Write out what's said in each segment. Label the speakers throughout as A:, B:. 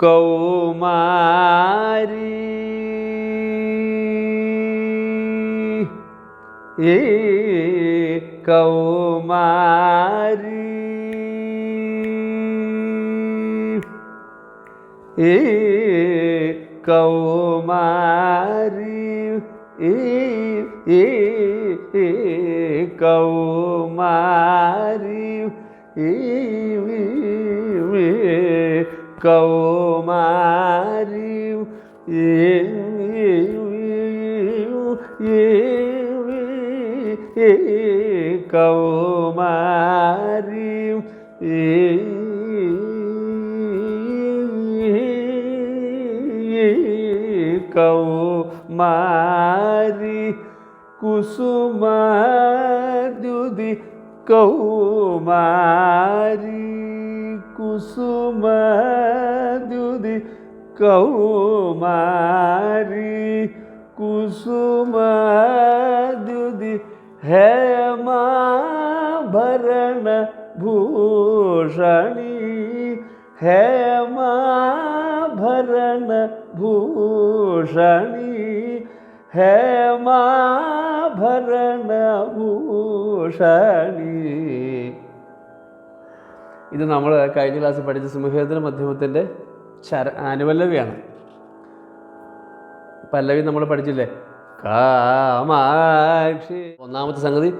A: കൗമാരി. ഈ കൗമാരി. ഈ കൗമാരി. ഈ കൗമാരി. ഈ കൗമാരി ഈ കൗമാരി ഈ കൗമാരി ഈ ഈ, ഈ ഈ കൗമാരി ഈ കൗമാരി കുസുമാദ്യുതി കൗമാരി കുസുമാദ്യുതി കൗമാരി കുസുമാദ്യുതി ഹേമാഭരണ ഭൂഷണി ഹേമാഭരണ ഭൂഷണി ഹേമാഭരണ ഭൂഷണി ഇത് നമ്മൾ കഴിഞ്ഞ ക്ലാസ്സിൽ പഠിച്ച സിംഹേന്ദ്ര മധ്യമത്തിന്റെ ചര അനുപല്ലവിയാണ്. പല്ലവി നമ്മൾ പഠിച്ചില്ലേ? കാമാക്ഷി. ഒന്നാമത്തെ സംഗതി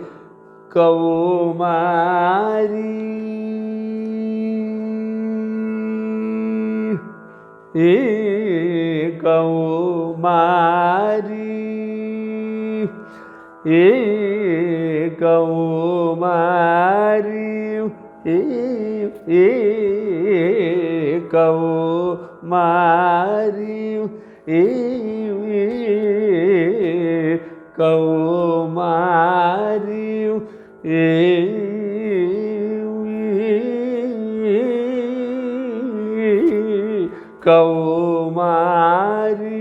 A: കൗമാരി. ഈ കൗമാരി. ഈ കൗമാരി. ഈ ഈ കൗമാരി ഈ ഈ കൗമാരി ഈ കൗമാരി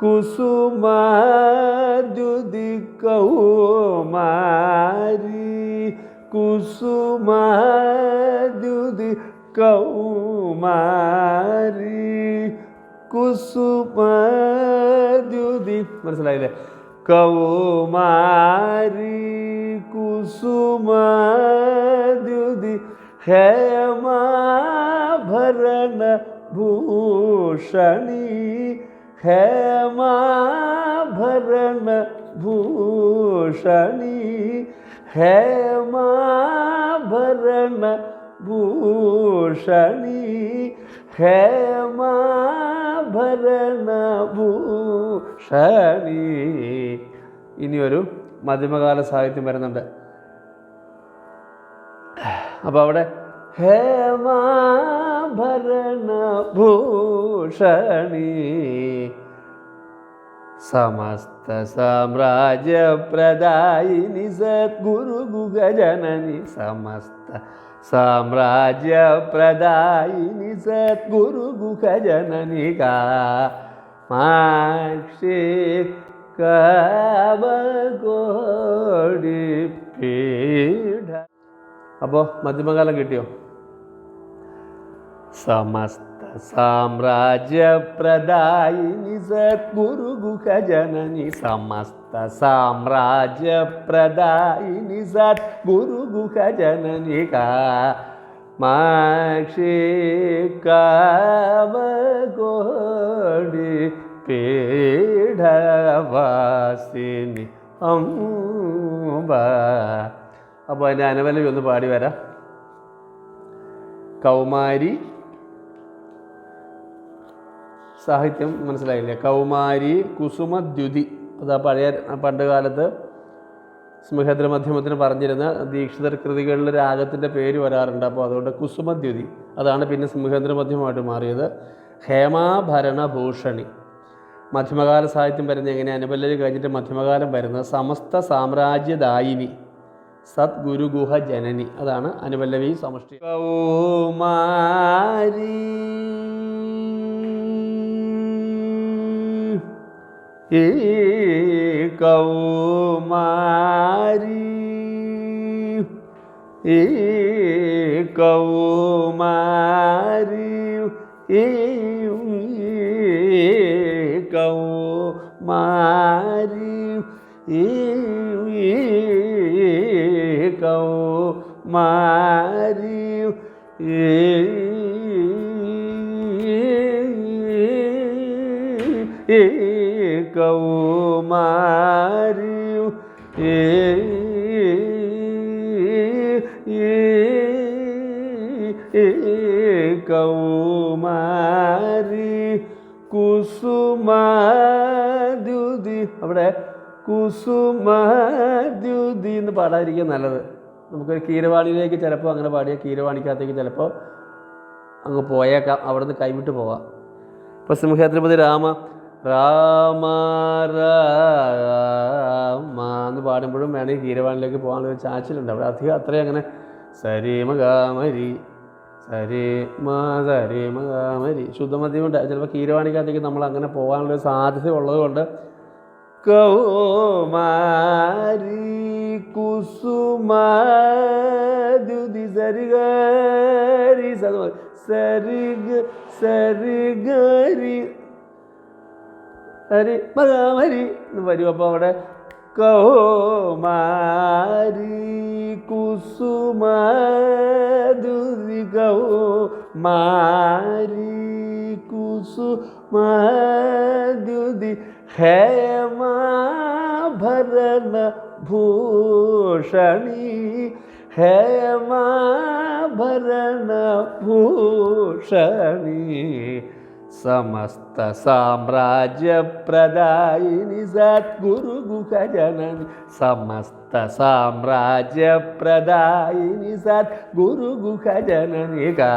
A: कुसुमाुदि कि कुसुम्युदि कुमाारी कुसुम्युदि मनसला कुसुमा कुसुम्युदि हेमा भूषणी ഹേമാഭരണ ഭൂഷണി ഹേമാഭരണ ഭൂഷണി ഹേമാഭരണ ഭൂഷണി ഇനിയൊരു മധ്യമകാല സാഹിത്യം വരുന്നുണ്ട്. അപ്പോൾ അവിടെ ഹേമാഭരണ ഭൂഷണി സമസ്ത സാമ്രാജ്യ പ്രദായിനി സദ്ഗുരു ഗുഗജനനി സമസ്ത സാമ്രാജ്യ പ്രദായിനി സദ്ഗുരു ഗുഗജനനി കാമാക്ഷി കാമകോടി പീഠ അപ്പോൾ മധ്യമകാലം കിട്ടിയോ സമസ്ത സാമ്രാജ്യപ്രദായിനി സദ്ഗുരു ഗുഖജനനി സമസ്ത സാമ്രാജ്യപ്രദായിനി സദ്ഗുരു ഗുഖജനനി കാമാക്ഷി കാമകോടി പീഠവാസിനി അപ്പോൾ അതിന്റെ അനവലി ഒന്ന് പാടി വരാം. കൗമാരി സാഹിത്യം മനസ്സിലായില്ലേ? കൗമാരി കുസുമദ്യുതി അത് ആ പഴയ പണ്ട് കാലത്ത് സ്മിഹദ്ര മധ്യമത്തിന് പറഞ്ഞിരുന്ന ദീക്ഷിതർ കൃതികളിൽ രാഗത്തിന്റെ പേര് വരാറുണ്ട്. അപ്പോൾ അതുകൊണ്ട് കുസുമദ്യുതി അതാണ് പിന്നെ സിംഹേന്ദ്ര മധ്യമായിട്ട് മാറിയത്. ഹേമാഭരണഭൂഷണി മധ്യമകാല സാഹിത്യം വരുന്നത് എങ്ങനെ അനുപല്ലവി കഴിഞ്ഞിട്ട് മധ്യമകാലം വരുന്ന സമസ്ത സാമ്രാജ്യദായിനി. സദ്ഗുരുഗുഹ ജനനി. അതാണ് അനുപല്ലവി സമഷ്ടി. കൗമാരി. ഈ കൗമാരി ഈ കൗമാരി ഈ കൗമാരി ഈ കൗമാരി ഈ ഏ കൗമാരി കുസുമാദ്യുതി. അവിടെ കുസുമാദ്യുതി എന്ന് പാടാതിരിക്കുക നല്ലത്. നമുക്ക് കീരവാണിയിലേക്ക് ചിലപ്പോൾ അങ്ങനെ പാടിയ കീരവാണിക്കകത്തേക്ക് ചിലപ്പോൾ അങ്ങ് പോയേക്കാം. അവിടെ നിന്ന് കൈവിട്ട് പോവാം. ഇപ്പം സിംഹേന്ദ്രപതി രാമ രാമ എന്ന് പാടുമ്പോഴും വേണമെങ്കിൽ ഹീരവാണിലേക്ക് പോകാനുള്ള ഒരു ചാച്ചിലുണ്ട്. അവിടെ അധികം അത്രയും അങ്ങനെ സരിമ സരിമകാമരി ശുദ്ധമദ്യമുണ്ട് ചിലപ്പോൾ കീരവാണിക്കകത്തേക്ക് നമ്മൾ അങ്ങനെ പോകാനുള്ള സാധ്യത ഉള്ളതുകൊണ്ട് കൗമാരി കുസുമാദ്യുതി സരിഗരി സരിഗ സരിഗരി ഹരി മകാമരി എന്ന് വരും. അപ്പോൾ അവിടെ കൗമാരി കുസുമാതുരി കൗമാരി കുസുമാദ്യുതി ഹേമാഭരണ ഭൂഷണി ഹേമാഭരണ ഭൂഷണി സമസ്ത സാമ്രാജ്യപ്രദായിനി സദ്ഗുരു ഗുഹജനനി സമസ്ത സാമ്രാജ്യപ്രദായിനി സദ്ഗുരു ഗുഹജനനി കാ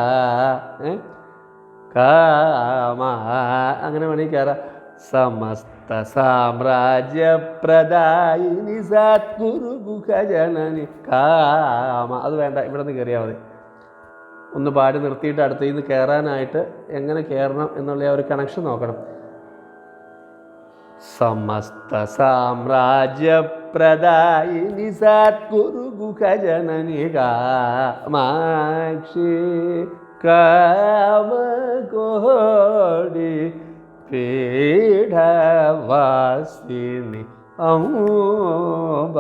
A: കാമ അങ്ങനെ വേണമെങ്കിൽ സമസ്ത സാമ്രാജ്യപ്രദായിനി സദ്ഗുരു ഗുഹജനനി കാമ അത് വേണ്ട ഇവിടെ നിന്ന് കയറിയാൽ മതി. ഒന്ന് പാടി നിർത്തിയിട്ട് അടുത്ത് നിന്ന് കയറാനായിട്ട് എങ്ങനെ കയറണം എന്നുള്ള ആ ഒരു കണക്ഷൻ നോക്കണം. സമസ്ത സാമ്രാജ്യപ്രദായിനി സദ്ഗുരു ഗുഹജനനി കാമാക്ഷി കാമകോടി പീഠവാസിനി അമൂബ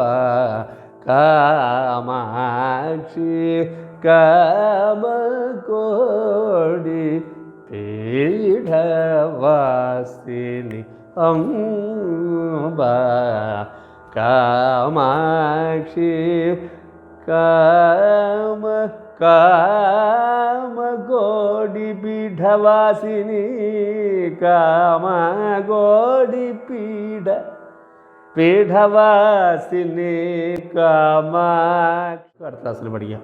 A: കാമാക്ഷി കാമകോടി പീഠവാസിനി അംബ. കാമാക്ഷി കാമ കാമകോടി പീഠവാസിനി കാമകോടി പീഠ പീഠവാസിനി കാമാക്ഷി അടുത്ത ക്ലാസ്സിൽ പഠിക്കാം